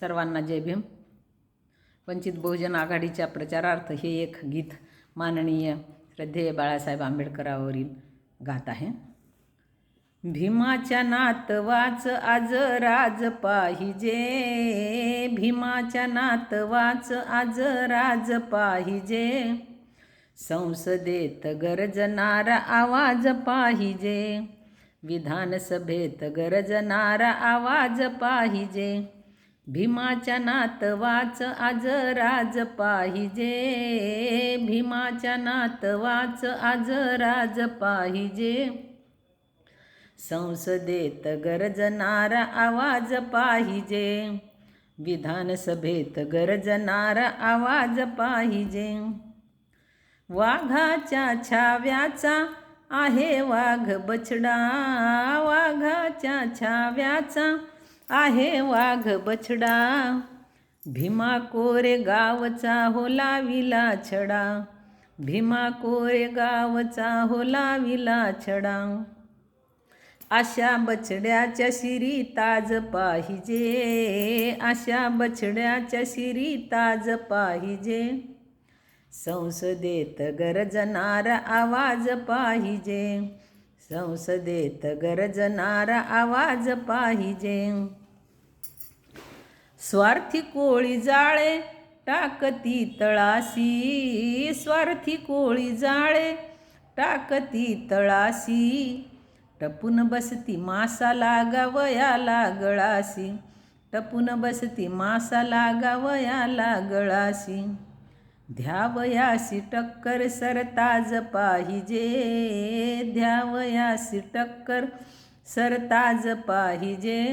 सर्वांना जय भीम. वंचित बहुजन आघाडीच्या प्रचारार्थ हे एक गीत माननीय श्रद्धेय बाळासाहेब आंबेडकरावरील गात आहे. भीमाच्या नातवाच आज राज पाहिजे. भीमाच्या नातवाच आज राज पाहिजे. संसदेत गरजणारा आवाज पाहिजे. विधानसभेत गरजणारा आवाज पाहिजे. भीमाच्या नातवाच आज राज पाहिजे. भीमाच्या नातवाच आज राज पाहिजे. संसदेत गरजणारा आवाज पाहिजे. विधानसभेत गरजणारा आवाज पाहिजे. वाघाच्या छाव्याचा आहे वाघ बछडा. वाघाच्या छाव्याचा आहे वाघ बछडा. भीमा कोरे गावचा होला विला छडा. भीमा कोरे गावचा होला विला छडा. अशा बछड्याच्या शिरी ताज पाहिजे. अशा बछड्याच्या शिरी ताज पाहिजे. संसदेत गरजणारा आवाज पाहिजे. संसदेत गरजणारा आवाज पाहिजे. स्वार्थी कोळी जाळे टाकती तळाशी. स्वार्थी कोळी जाळे टाकती तळाशी. टपून बसती मासा लागावयाला गळाशी टपून बसती मासा लागावयाला गळाशी ध्यावयासी टक्कर सरताज पाहिजे. ध्यावयासी टक्कर सरताज पाहिजे.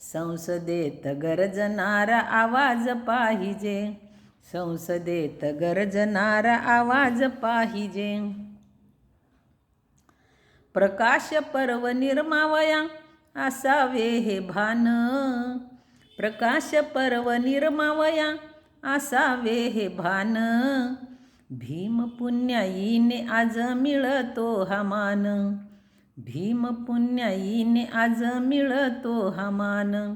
संसदेत गरजणारा आवाज पाहिजे. संसदेत गरजणारा आवाज पाहिजे. प्रकाश पर्व निर्मावया असावे हे भान. प्रकाश पर्व निर्मावया असावे हे भान. भीम पुण्याईने आज मिळतो हा मान. भीम पुण्याईने आज मिळतो हा मान.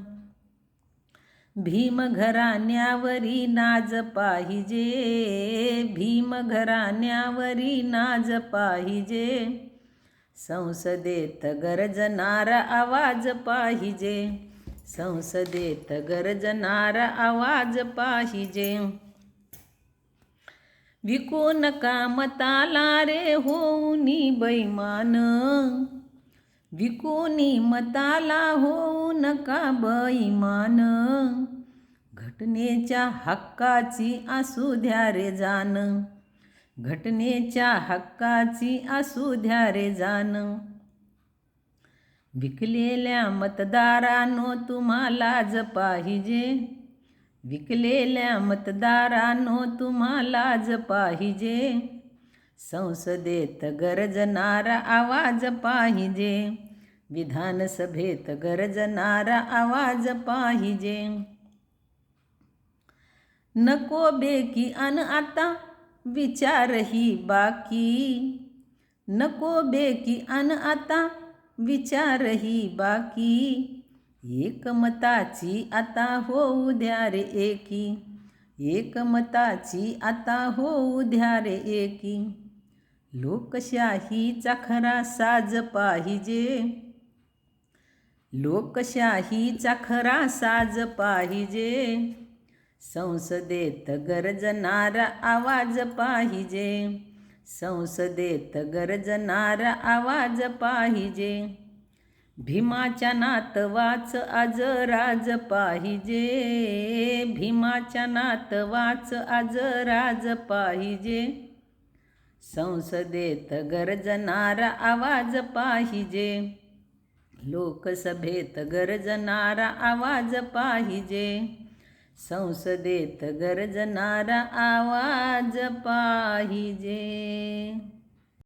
भीम घराण्यावरी नाज पाहिजे. भीम घराण्यावरी नाज पाहिजे. संसदेत गरजणारा आवाज पाहिजे. संसदेत गरजणारा आवाज पाहिजे. विकू नका मताला रे होऊनी बैमान. विकूनी मताला होऊ नका बैमान? घटनेच्या हक्काची असू द्या रे जाण घटनेच्या हक्काची असू द्या रे जाण विकलेल्या मतदारानो तुम्हाला ज पाहिजे. विकलेल्या मतदारांनो तुम्हालाच पाहिजे. संसदेत गरजणारा आवाज पाहिजे. विधानसभेत गरजणारा आवाज पाहिजे. नको बेकी अन आता विचारही बाकी. नको बेकी अन आता विचारही बाकी. एकमताची आता होऊ द्या रे एकी. एकमताची आता होऊ द्या रे एकी. लोकशाहीचा खरा साज पाहिजे. लोकशाहीचा खरा साज पाहिजे. संसदेत गरजणारा आवाज पाहिजे. संसदेत गरजणारा आवाज पाहिजे. भीमाच्या नातवाच आज राज पाहिजे. भीमाच्या नातवाच आज राज पाहिजे. संसदेत गरजणारा आवाज पाहिजे. लोकसभेत गरजणारा आवाज पाहिजे. संसदेत गरजणारा आवाज पाहिजे.